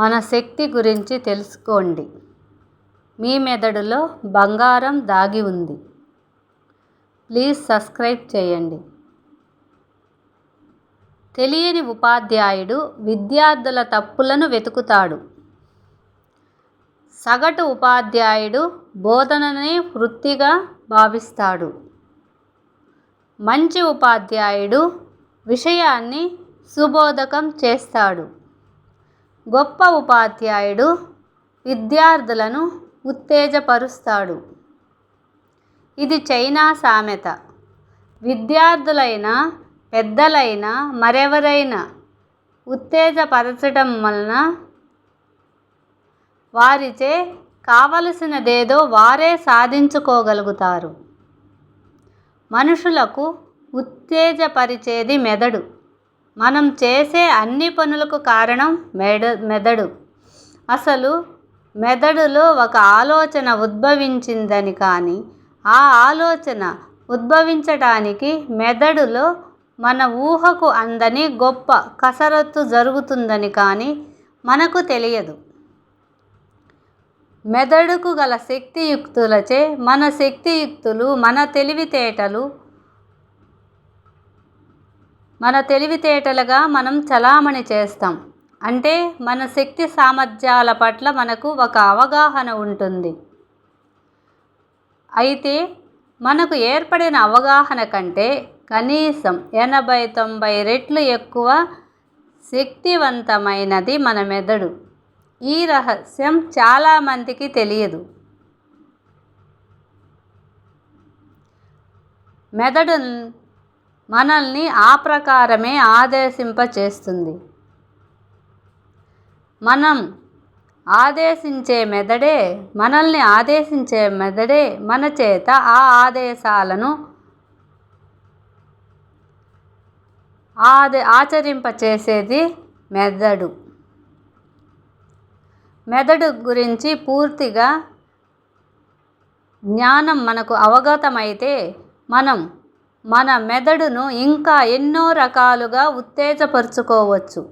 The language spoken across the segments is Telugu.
మన శక్తి గురించి తెలుసుకోండి. మీ మెదడులో బంగారం దాగి ఉంది. ప్లీజ్ సబ్స్క్రైబ్ చేయండి. తెలియని ఉపాధ్యాయుడు విద్యార్థుల తప్పులను వెతుకుతాడు. సగటు ఉపాధ్యాయుడు బోధననే వృత్తిగా భావిస్తాడు. మంచి ఉపాధ్యాయుడు విషయాన్ని సుబోధకం చేస్తాడు. గొప్ప ఉపాధ్యాయుడు విద్యార్థులను ఉత్తేజపరుస్తాడు. ఇది చైనా సామెత. విద్యార్థులైన పెద్దలైన మరెవరైనా ఉత్తేజపరచడం వలన వారిచే కావలసినదేదో వారే సాధించుకోగలుగుతారు. మనుషులకు ఉత్తేజపరిచేది మెదడు. మనం చేసే అన్ని పనులకు కారణం మెడ మెదడు. అసలు మెదడులో ఒక ఆలోచన ఉద్భవించిందని కానీ ఆ ఆలోచన ఉద్భవించడానికి మెదడులో మన ఊహకు అందని గొప్ప కసరత్తు జరుగుతుందని కానీ మనకు తెలియదు. మెదడుకు గల శక్తియుక్తులచే మన శక్తియుక్తులు మన తెలివితేటలు మన తెలివితేటలుగా మనం చలామణి చేస్తాం. అంటే మన శక్తి సామర్థ్యాల పట్ల మనకు ఒక అవగాహన ఉంటుంది. అయితే మనకు ఏర్పడిన అవగాహన కంటే కనీసం ఎనభై తొంభై రెట్లు ఎక్కువ శక్తివంతమైనది మన మెదడు. ఈ రహస్యం చాలామందికి తెలియదు. మెదడు మనల్ని ఆ ప్రకారమే ఆదేశింపచేస్తుంది. మనం ఆదేశించే మెదడే మనల్ని ఆదేశించే మెదడే మన చేత ఆ ఆదేశాలను ఆదే ఆచరింపచేసేది మెదడు. మెదడు గురించి పూర్తిగా జ్ఞానం మనకు అవగతమైతే మనం మన మెదడును ఇంకా ఎన్నో రకాలుగా ఉత్తేజపరుచుకోవచ్చు.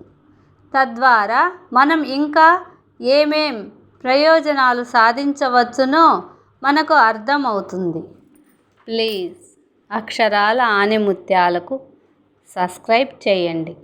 తద్వారా మనం ఇంకా ఏమేం ప్రయోజనాలు సాధించవచ్చునో మనకు అర్థమవుతుంది. ప్లీజ్ అక్షరాల ఆనిముత్యాలకు సబ్స్క్రైబ్ చేయండి.